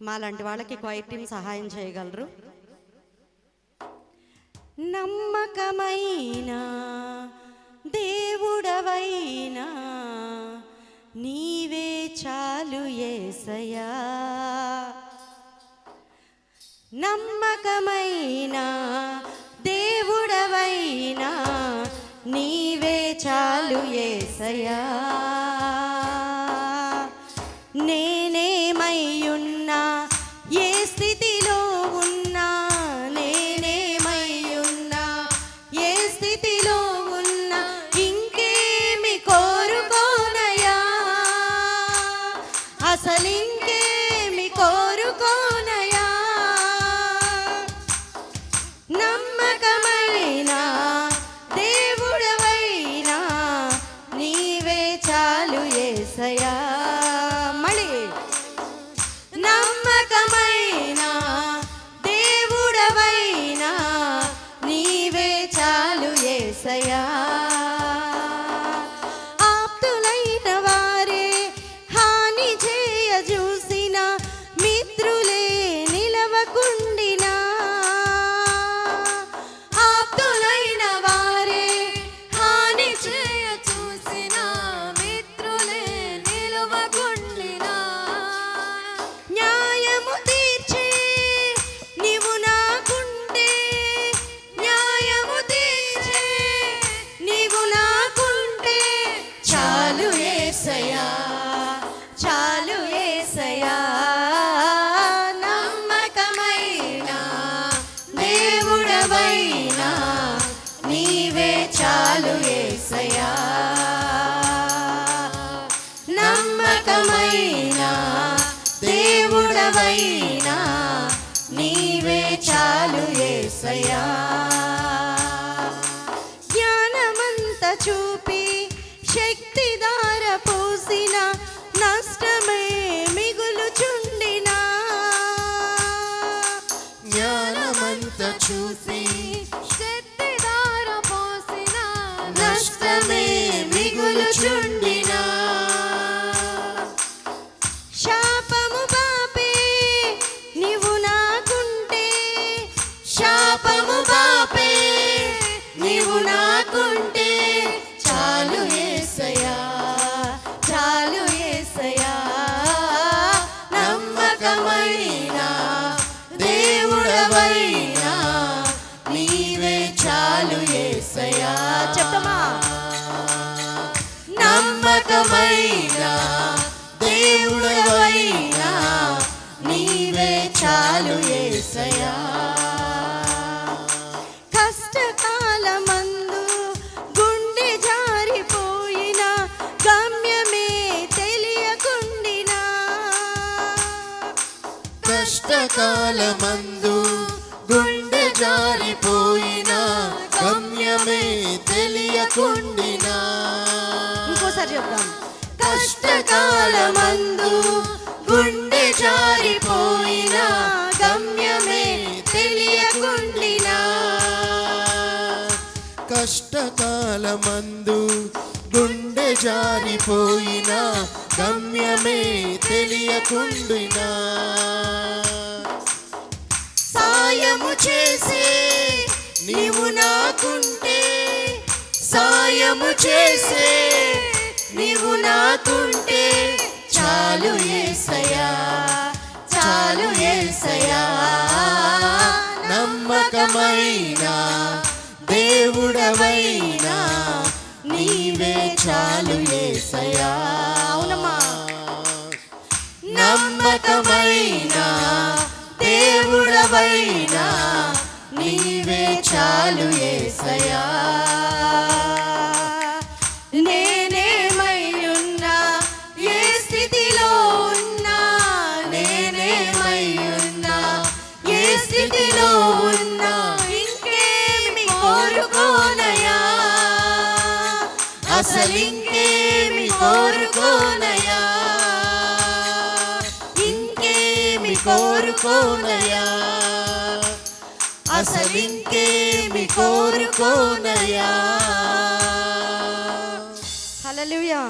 మాలాంటి వాళ్ళకి quiet team సహాయం చేయగలరు? నమ్మకమైన దేవుడవైనా నీవే చాలు ఏసయా నమ్మకమైన దేవుడవైనా నీవే చాలు ఏసయా నేనేమయ్యున్నా చాలు ఏసయా ఏసయా నమ్మకమైన దేవుడవైనా నీవే చాలు ఏసయా జ్ఞానమంత చూపి శక్తి దార పోసిన నష్టమే మిగులుచుండినా. జ్ఞానమంత చూసి నాకుంటే చాలు ఏసయా చాలు ఏసయా నమ్మకమైన దేవుడవైనా నీవే చాలు ఏసయా చెప్పమా నమ్మకమైన కష్టకాలమందు గుండె జారిపోయిన గమ్యమే తెలియకుండినా. ఇంకోసారి చెప్దాం. కష్టకాలమందు గుండె జారిపోయిన గమ్యమే తెలియకుండినా. కష్టకాలమందు గుండె జారిపోయిన గమ్యమే తెలియకుండినా. సాయము చేసే నీవు నాకుంటే సాయము చేసే నీవు నాకుంటే చాలు ఏసయా చాలు ఏసయా నమ్మకమైన దేవుడవైనా నీవే చాలు ఏసయా నమ్మకమైన దేవుడవైనా నీవే చాలు ఏసయా. అసలింకేమి ఏ కోరుకోనయా అసలింకేమి కోరుకోనయా హలలుయా